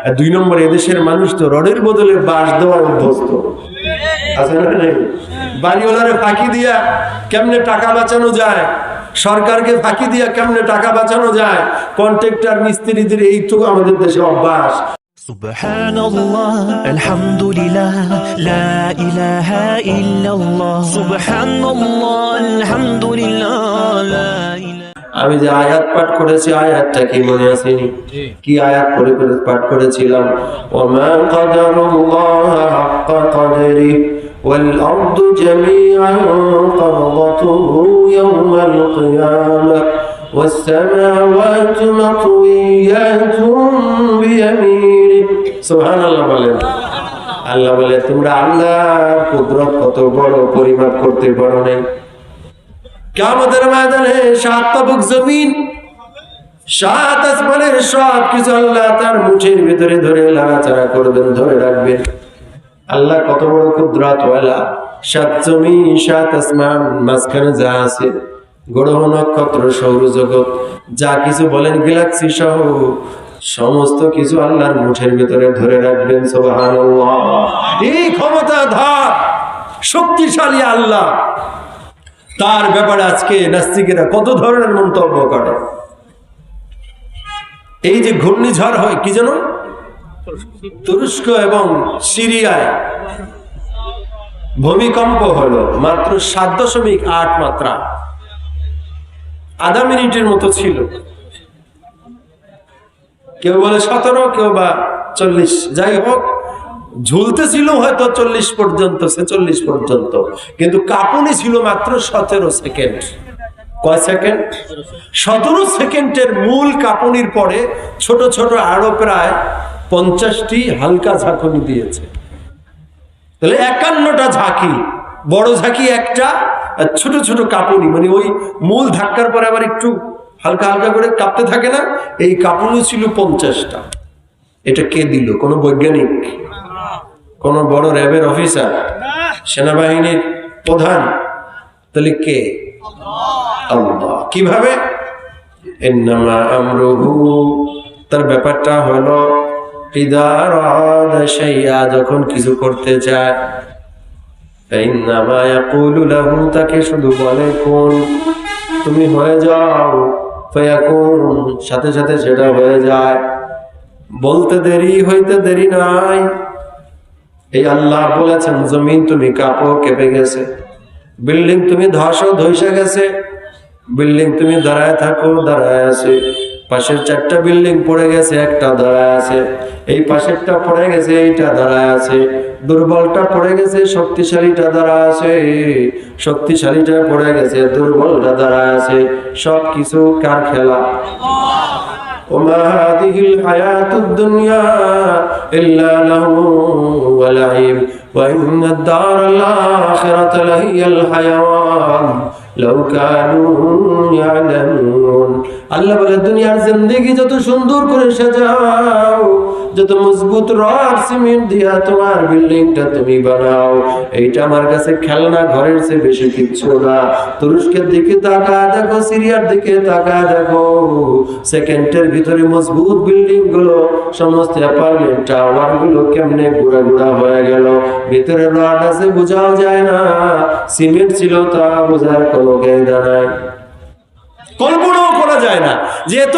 আর দুই নম্বর এদেশের মানুষ তো রডের বদলে বাঁশ দেওয়ার অভ্যস্ত আছে না নাই? বাড়িওয়ালারে ফাঁকি দিয়া কেমনে টাকা বাঁচানো যায় সরকারকে ফাঁকি দিয়া কেমনে টাকা বাঁচানো যায় কন্ট্রাক্টর মিস্ত্রিদের এই তো আমাদের দেশে অভ্যাস سبحان الله الحمد لله لا إله إلا الله سبحان الله الحمد لله لا إله আমি যে আয়াত পাঠ করেছি আয়াতটা কি মনে আসেনি কি আয়াত পড়ে করে পাঠ করেছিলাম ওমা কদরুল্লাহ হাক্কা কদরি والأرض جميعا قبضته يوم القيامة والسماوات مطويات بيمينه سبحان الله বলেন আল্লাহ বলে তোমরা আল্লাহর কুদরত কত বড় পরিমাপ করতে পারো নাই কামতের ময়দানে সাত তাবুক জমিন, সাত আসমানের সব কিছু আল্লাহ তার মুঠের ভিতরে ধরে লাড়াচাড়া করবেন, ধরে রাখবেন। আল্লাহ কত বড় কুদরত ওয়ালা সাত জমিন, সাত আসমান, মাঝখানে যা আছে, গ্রহ, নক্ষত্র সৌরজগৎ যা কিছু বলেন গ্যালাক্সি সহ সমস্ত কিছু আল্লাহর মুঠের ভিতরে ধরে রাখবেন, সুবহানাল্লাহ। এই ক্ষমতা ধার, শক্তিশালী আল্লাহ। তার ব্যাপারে আজকে নাস্তিকেরা কত ধরনের মন্তব্য করে? এই যে ঘূর্ণিঝড় হয়, কি যেন? তুরস্ক এবং সিরিয়ায় ভূমিকম্প হলো মাত্র সাত দশমিক আট মাত্রা। আধা মিনিটের মতো ছিল। কেউ বলে সতেরো, কেউ বা চল্লিশ। যাই হোক ঝুলতেছিল হয়তো চল্লিশ পর্যন্ত, ছেচল্লিশ পর্যন্ত। কিন্তু কাঁপুনি ছিল মাত্র সতেরো সেকেন্ড। কয় সেকেন্ড? সতেরো সেকেন্ডের মূল কাঁপুনির পরে ছোট ছোট আরও প্রায় পঞ্চাশটি হালকা ঝাঁকুনি দিয়েছে। তাহলে একান্নটা ঝাঁকি, বড় ঝাঁকি একটা ছোট ছোট কাঁপুনি। মানে ওই মূল ধাক্কার পরে আবার একটু হালকা হালকা করে কাঁপতে থাকে না, এই কাঁপুনি ছিল পঞ্চাশটা। এটা কে দিল? কোনো বৈজ্ঞানিক? কোন বড় র্যাবের অফিসার সেনাবাহিনীর প্রধান তাহলে কে? আল্লাহ। কীভাবে? তার ব্যাপারটা হলো যখন কিছু করতে চায় তাকে শুধু বলে কোন? তুমি হয়ে যাও। সাথে সাথে সেটা হয়ে যায়। বলতে দেরি হইতে দেরি নাই। এই আল্লাহ বলেছেন, জমিন তুমি কাঁপো কেঁপে গেছে, বিল্ডিং তুমি ধসো, ধসে গেছে, বিল্ডিং তুমি দাঁড়ায় থাকো, দাঁড়ায় আছে, পাশের চারটা বিল্ডিং পড়ে গেছে, একটা দাঁড়ায় আছে, এই পাশেরটা পড়ে গেছে, এইটা দাঁড়ায় আছে, দুর্বলটা পড়ে গেছে, শক্তিশালীটা দাঁড়ায় আছে, শক্তিশালীটা পড়ে গেছে, দুর্বলটা দাঁড়ায় আছে সব কিছু কার খেলা? وما هذه الحياة الدنيا إلا له ولعب وإن الدار الآخرة لهي الحيوان. আল্লাহ বলে, দুনিয়ার জিন্দগি যত সুন্দর করে সাজাও, যত মজবুত রড সিমেন্ট দিয়া তোমার বিল্ডিংটা তুমি বানাও, এইটা আমার কাছে খেলনা ঘরের চেয়ে বেশি কিচ্ছু না। তুরস্কের দিকে তাকা দেখো, সিরিয়ার দিকে তাকা দেখো, সেকেন্ডের ভিতরে মজবুত বিল্ডিংগুলো সমস্ত অ্যাপার্টমেন্ট টাওয়ারগুলো কেমনে গুড়া গুড়া হয়ে গেল। ভিতরে রড আছে, বোঝাও যায় না। সিমেন্ট ছিল তা বোঝার কল্পনাও করা যায় না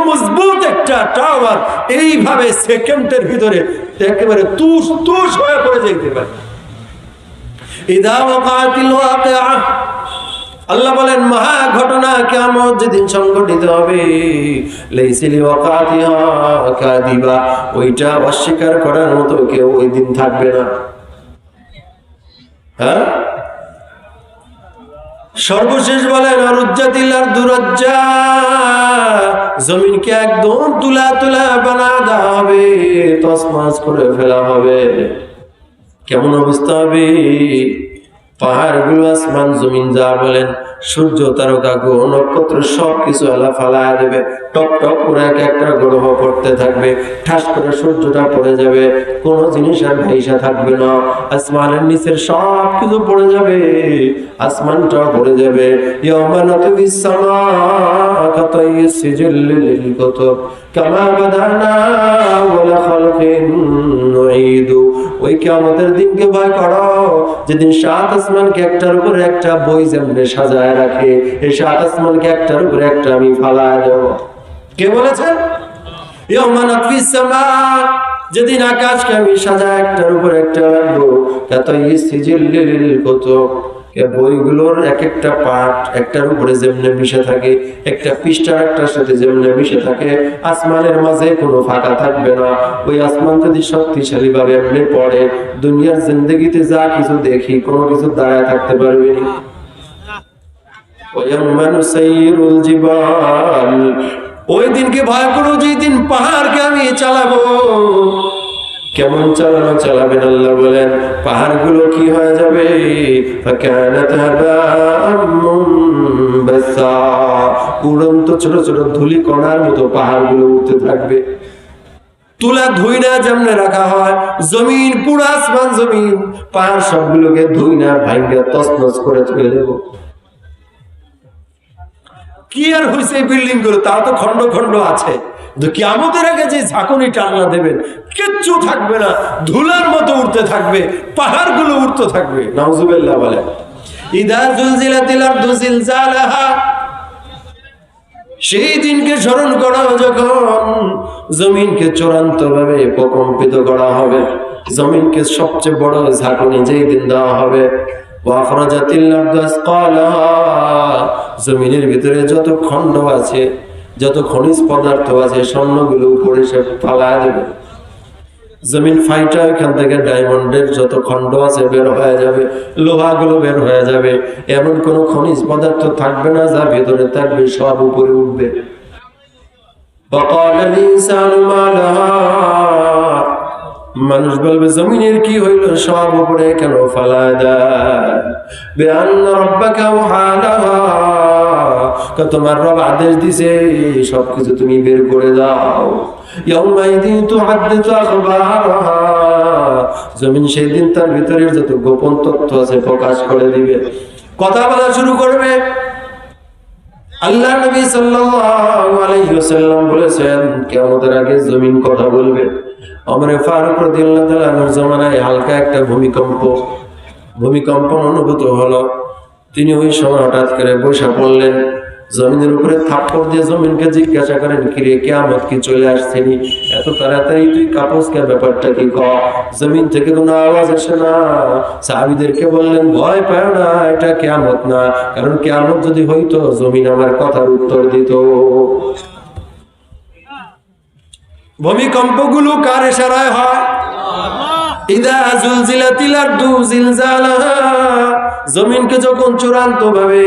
মজবুত একটা টাওয়ার এইভাবে সেকেন্ডের ভিতরে একেবারে তুষ তুষ হয়ে পড়ে যেতে পারে। আল্লাহ বলেন, মহা ঘটনা কিয়ামত যেদিন হবে কাদিবা ওইটা অস্বীকার করার মতো কেউ ওই দিন থাকবে না। হ্যাঁ? সর্বশেষ বলেন অরুজ্জাতিল্লার দুরজ্জা, জমিনকে একদম তুলা তুলা বানা দেওয়া হবে তসমাস করে ফেলা হবে। কেমন অবস্থা হবে? পাহাড়গুলো আসমান জমিন যা বলেন, সূর্য, তারকা গ্রহ নক্ষত্র সব কিছু আলা ফালায় দেবে। টপ টপ করে এক একটা গ্রহ পড়তে থাকবে। ঠাস করে সূর্যটা পড়ে যাবে। কোনো জিনিস আর ভাইসা থাকবে না। আসমানের নিচের সব কিছু পড়ে যাবে। আসমানটা পড়ে যাবে। কামা বাদানা ওয়ালা খালকিন কেমতের দিনকে ভয় করো। যেদিন সাত আসমানকে একটার উপরে একটা বই যেমনে সাজায় রাখে, এই সাত আসমানকে একটার উপরে একটা আমি ফালায় দেব। কে বলেছেন যেদিন আকাশকে আমি সাজা একটার উপর একটা রাখব এত সিজিল কুতুব। এ বইগুলোর এক একটা পার্ট একটার উপরে যেমনে মিশে থাকে একটা পৃষ্ঠার একটার সাথে যেমনে মিশে থাকে আসমানের মাঝে কোনো ফাঁকা থাকবে না ওই আসমান যদি শক্তিশালী ভাবে এমনি পড়ে দুনিয়ার জিন্দগিতে যা কিছু দেখি কোনো কিছু দাঁড়ায় থাকতে পারবে না ويوم نسير الجبال ওই দিনকে ভয় করো যে দিন পাহাড়কে আমি চালাবো কেমন চালানো চালাবেন আল্লাহ বলেন, পাহাড়গুলো কি হয়ে যাবে? উড়ন্ত ছোট ছোট ধুলি কণার মতো পাহাড়গুলো উঠতে থাকবে। তুলা ধুইনা যেমনে রাখা হয়, জমিন, পুরা আসমান জমিন, পাহাড় সবগুলোকে ধুইনা ভাঙ্গা তসনস করে তুলে দেব। কি আর হয়েছে বিল্ডিংগুলো তা তো খন্ড খন্ড আছে। কিয়ামতের আগে যে ঝাঁকুনি টান্না দেবেন, কিচ্ছু থাকবে না, ধুলার মতো উঠতে থাকবে পাহাড়গুলো উঠতে থাকবে। নাউজুবিল্লাহ বলে। ইদা আরদু সেই দিনকে স্মরণ করা যখন জমিনকে চূড়ান্ত ভাবে প্রকম্পিত করা হবে। জমিনকে সবচেয়ে বড় ঝাঁকুনি যেই দিন দেওয়া হবে। জমিনের ভিতরে যত খণ্ড আছে যত খনিজ পদার্থ আছে, স্বর্ণগুলো উপরে সে ফালা দেবে। জমিন ফাইটা, এখান থেকে ডায়মন্ডের যত খণ্ড আছে বের হয়ে যাবে, লোহাগুলো বের হয়ে যাবে। এমন কোনো খনিজ পদার্থ থাকবে না যা ভেতরে থাকবে সব উপরে উঠবে। মানুষ বলবে, জমিনের কি হইল? সব উপরে কেন ফালায় দেয়? তোমার রব আদেশ দিছে, সবকিছু তুমি বের করে দাও। জমিন সেই দিন তার ভিতরের যত গোপন তথ্য আছে প্রকাশ করে দিবে। কথা বলা শুরু করবে। আল্লাহ নবী ওয়াসাল্লাম বলেছেন, কিয়ামতের আগে জমিন কথা বলবে। ওমর ফারুক রাদিয়াল্লাহু তাআলা জামানায় হালকা একটা ভূমিকম্প ভূমিকম্প অনুভূত হলো। তিনি ওই সময় হঠাৎ করে বসে পড়লেন, জমিনের উপরে থাপ্পড় দিয়ে জমিনকে জিজ্ঞাসা করেন, কিরে, কেয়ামত কি চলে আসছেনি এত তাড়াতাড়ি তুই কাপস কে ব্যাপারটা কি ক জমিন থেকে কোনো আওয়াজ আসে না। সাহাবিদেরকে বললেন, ভয় পায় না, এটা কেয়ামত না। কারণ কেয়ামত যদি হইতো, জমিন আমার কথার উত্তর দিত। ভূমিকম্পগুলো কার ইশারায় হয়? ইদা জুলজিলাতিল আরদু জিলজালাহা জমিনকে যখন চূড়ান্ত ভাবে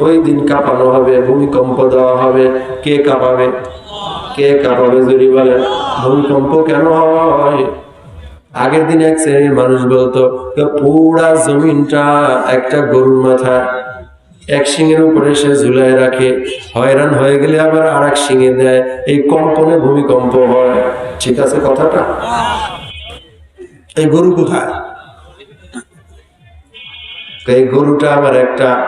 ওই দিন কাঁপানো হবে, ভূমিকম্প দেওয়া হবে, কে কাঁপাবে? কে কাঁপাবে যদি বলে ভূমিকম্প কেন হয়? আগের দিন এক শ্রেণির মানুষ বলতো, পুরা জমিনটা একটা গরুর মাথা। এক সিংহের উপরে সে ঝুলায় রাখে। হয়রান হয়ে গেলে আবার আর এক সিংহে দেয়। এই কম্পনে ভূমিকম্প হয়। ঠিক আছে কথাটা? এই গরু কোথায়? এই গরুটা আমার একটা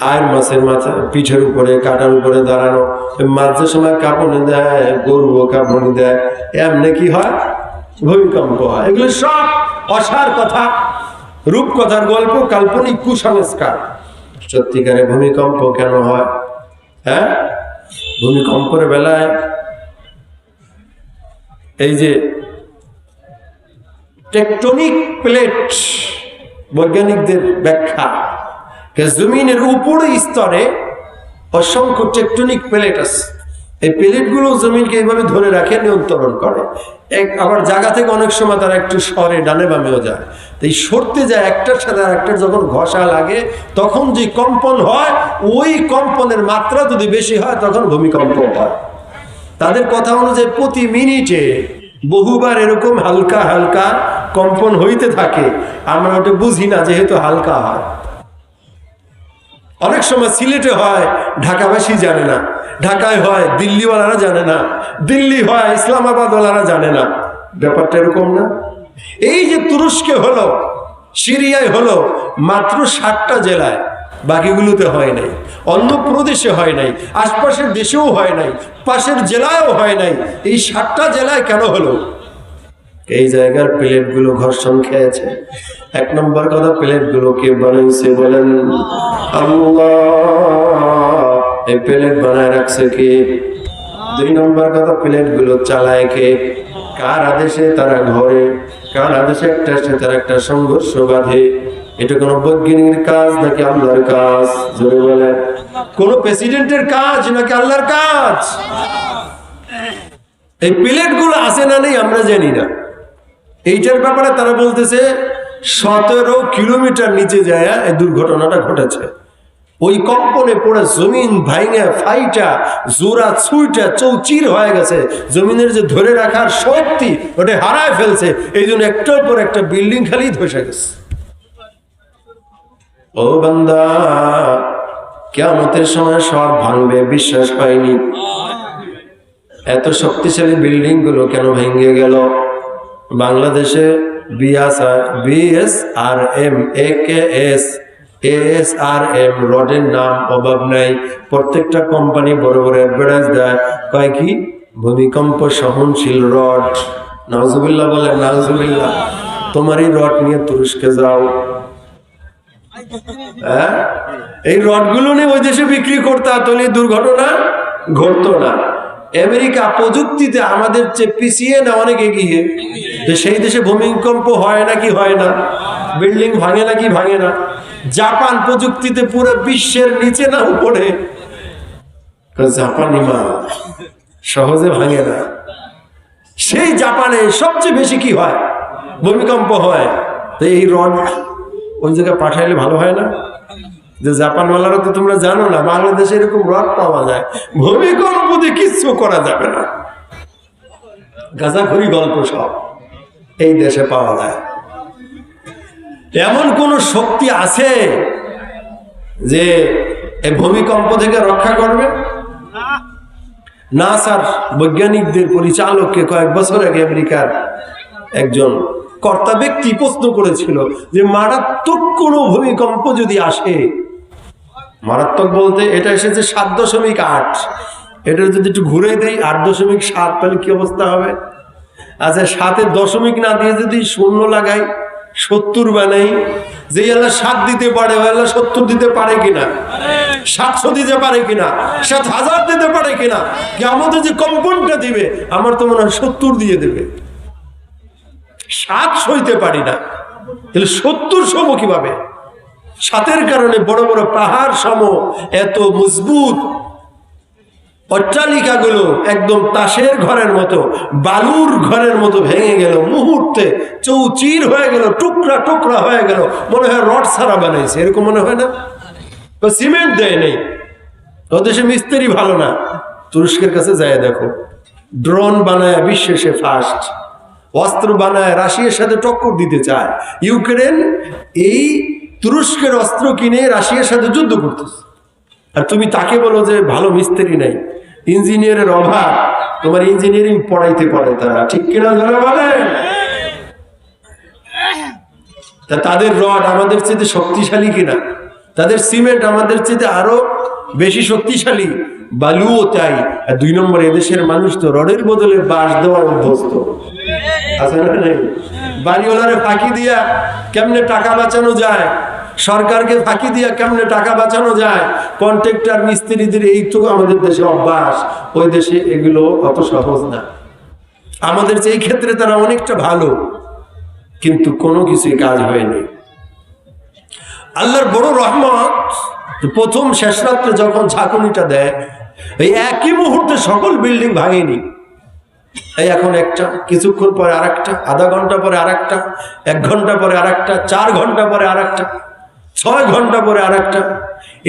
আয়ের মাছের মাথা, পিঠের উপরে, কাটার উপরে দাঁড়ানো। মাঝে সময় কাঁপনে দেয় গরু কাঁপনি দেয়। এমনি কি হয়? ভূমিকম্প হয়। এগুলো সব অসার কথা, রূপকথার গল্প, কাল্পনিক কুসংস্কার। সত্যিকারে ভূমিকম্প কেন হয়? হ্যাঁ? ভূমিকম্পের বেলায় এই যে টেকটনিক প্লেট বৈজ্ঞানিকদের ব্যাখ্যা জমিনের উপরে স্তরে অসংখ্য টেকটনিক প্লেট আছে। এই প্লেটগুলো জমিনকে এইভাবে ধরে রাখে, নিয়ন্ত্রণ করে। এক আবার জায়গা থেকে অনেক সময় তারা একটু সরে, ডানে বামেও যায়। তো এই সরতে যায় একটার সাথে আর একটার যখন ঘষা লাগে, তখন যে কম্পন হয়, ওই কম্পনের মাত্রা যদি বেশি হয়, তখন ভূমিকম্প হয়। তাদের কথা অনুযায়ী প্রতি মিনিটে বহুবার এরকম হালকা হালকা কম্পন হইতে থাকে। আমরা ওটা বুঝি না, যেহেতু হালকা হয়। অনেক সময় সিলেটে হয়, ঢাকাবাসী জানে না। ঢাকায় হয়, দিল্লিওয়ালারা জানে না। দিল্লি হয় ইসলামাবাদ ইসলামাবাদওয়ালারা জানে না। ব্যাপারটা এরকম না? এই যে তুরস্কে হলো, সিরিয়ায় হলো, মাত্র ষাটটা জেলায়, বাকিগুলোতে হয় নাই। অন্য প্রদেশে হয় নাই, আশপাশের দেশেও হয় নাই, পাশের জেলায়ও হয় নাই। এই ষাটটা জেলায় কেন হলো? এই জায়গার প্লেটগুলো ঘর্ষণ খেয়েছে। এক নম্বর কথা প্লেটগুলো কে বানাইছে বলেন এই প্লেট বানায় রাখছে কে? দুই নম্বর কথা প্লেটগুলো চালায় কে? কার আদেশে তারা ঘরে, কার আদেশে একটা সাথে তারা একটা সংঘর্ষ বাঁধে। এটা কোনো বৈজ্ঞানিকের কাজ নাকি আল্লাহর কাজ? জোরে বলে কোন প্রেসিডেন্টের কাজ নাকি আল্লাহর কাজ? এই প্লেটগুলো আছে না নেই আমরা জানি না। এইটার ব্যাপারে তারা বলতেছে, সতেরো কিলোমিটার নিচে যায় এই দুর্ঘটনাটা ঘটেছে। ওই কম্পনে পড়ে জমিন ভাইঙা ফাইটা, জোড়া, ছুইটা, চৌচির হয়ে গেছে। জমিনের যে ধরে রাখার শক্তি, ওটা হারায় ফেলছে। এই জন্য একটার পর একটা বিল্ডিং খালি ধসে গেছে। ও বান্দা কেমতের সময় সব ভাঙবে, বিশ্বাস পাইনি এত শক্তিশালী বিল্ডিংগুলো কেন ভেঙে গেল? বাংলাদেশে BSR M A K S রডের নাম অভাব প্রত্যেকটা কোম্পানি বড় বড় দেয়। ভূমিকম্প সহনশীল রড। তোমার এই রড নিয়ে তুরস্কে যাও। হ্যাঁ? এই রডগুলো নিয়ে ওই দেশে বিক্রি করতে তাহলে দুর্ঘটনা ঘটতো না। আমেরিকা প্রযুক্তিতে আমাদের চেয়ে পিছিয়ে না অনেক এগিয়ে। যে সেই দেশে ভূমিকম্প হয় নাকি হয় না? বিল্ডিং ভাঙে নাকি ভাঙে না? জাপান প্রযুক্তিতে পুরো বিশ্বের নিচে না উপরে? জাপানি মাল সহজে ভাঙে না। সেই জাপানে সবচেয়ে বেশি কি হয়? ভূমিকম্প হয়। তো এই রড ওই জায়গায় পাঠাইলে ভালো হয় না? যে জাপানওয়ালারা তো তোমরা জানো না, বাংলাদেশে এরকম রড পাওয়া যায়। ভূমিকম্প দিয়ে কিচ্ছু করা যাবে না। গাঁজাখড়ি গল্প সব। এই দেশে পাওয়া যায়। এমন কোন শক্তি আছে যে ভূমিকম্প থেকে রক্ষা করবে? নাসার বৈজ্ঞানিকদের পরিচালককে কয়েক বছর আগে আমেরিকার একজন কর্তা ব্যক্তি প্রশ্ন করেছিল যে মারাত্মক কোনো ভূমিকম্প যদি আসে, মারাত্মক বলতে এটা এসেছে সাত দশমিক আট। এটা যদি একটু ঘুরে দেয় আট দশমিক সাত, তাহলে কি অবস্থা হবে? আচ্ছা সাতের দশমিক না দিয়ে যদি শূন্য লাগাই, সত্তর বানাই, যে আল্লাহ সাত দিতে পারে আল্লাহ সত্তর দিতে পারে কিনা? সাতশো দিতে পারে কিনা? সাত হাজার দিতে পারে কিনা? আমাদের যে কম্পনটা দিবে, আমার তো মনে হয় সত্তর দিয়ে দেবে। সাত সইতে পারি না। তাহলে সত্তর সম কীভাবে? সাতের কারণে বড় বড় পাহাড় সম এত মজবুত। অট্টালিকাগুলো একদম তাসের ঘরের মতো, বালুর ঘরের মতো ভেঙে গেল, মুহূর্তে চৌচির হয়ে গেল, টুকরা টুকরা হয়ে গেল, মনে হয় রড সারা বানাইছে, এরকম মনে হয় না? সিমেন্ট দেয় নেই। দেশে মিস্ত্রি ভালো না। তুরস্কের কাছে যায়, দেখো। ড্রোন বানায় বিশ্বে ফার্স্ট। অস্ত্র বানায় রাশিয়ার সাথে টক্কর দিতে চায়। ইউক্রেন এই তুরস্কের অস্ত্র কিনে রাশিয়ার সাথে যুদ্ধ করতেছে। আর তুমি তাকে বলো যে ভালো মিস্ত্রি নাই। ইঞ্জিনিয়ারের অভাব, তোমার ইঞ্জিনিয়ারিং পড়াইতে পারে তারা। ঠিক কিনা ধরে বলেন? তা তাদের রড আমাদের চেয়ে শক্তিশালী কিনা? তাদের সিমেন্ট আমাদের চেয়ে আরও বেশি শক্তিশালী। বালুও তাই। আর দুই নম্বর, এদেশের মানুষ তো রডের বদলে বাঁশ দেওয়ার অভ্যস্ত। বাড়িওয়ালারে ফাঁকি দিয়া কেমনে টাকা বাঁচানো যায়? সরকারকে ফাঁকি দিয়া কেমনে টাকা বাঁচানো যায়? কন্ট্রাক্টর, মিস্ত্রিদের এই তো আমাদের দেশে অভ্যাস। ওই দেশে এগুলো অত সহজ না। আমাদের যে ক্ষেত্রে তারা অনেকটা ভালো, কিন্তু কোনো কিছুই কাজ হয়নি। আল্লাহর বড় রহমত, প্রথম শেষ রাত্রে যখন ঝাঁকুনিটা দেয়, এই একই মুহূর্তে সকল বিল্ডিং ভাঙেনি। এই এখন একটা, কিছুক্ষণ পরে আরেকটা, আধা ঘণ্টা পরে আরেকটা, এক ঘণ্টা পরে আরেকটা, চার ঘণ্টা পরে আরেকটা। ছয় ঘণ্টা পরে আরেকটা।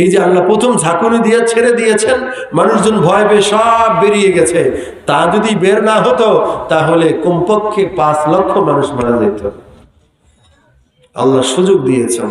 এই যে আল্লাহ প্রথম ঝাঁকুনি দিয়ে ছেড়ে দিয়েছেন, মানুষজন ভয় পেয়ে সব বেরিয়ে গেছে। তা যদি বের না হতো, তাহলে কমপক্ষে পাঁচ লক্ষ মানুষ মারা যেত। আল্লাহ সুযোগ দিয়েছেন।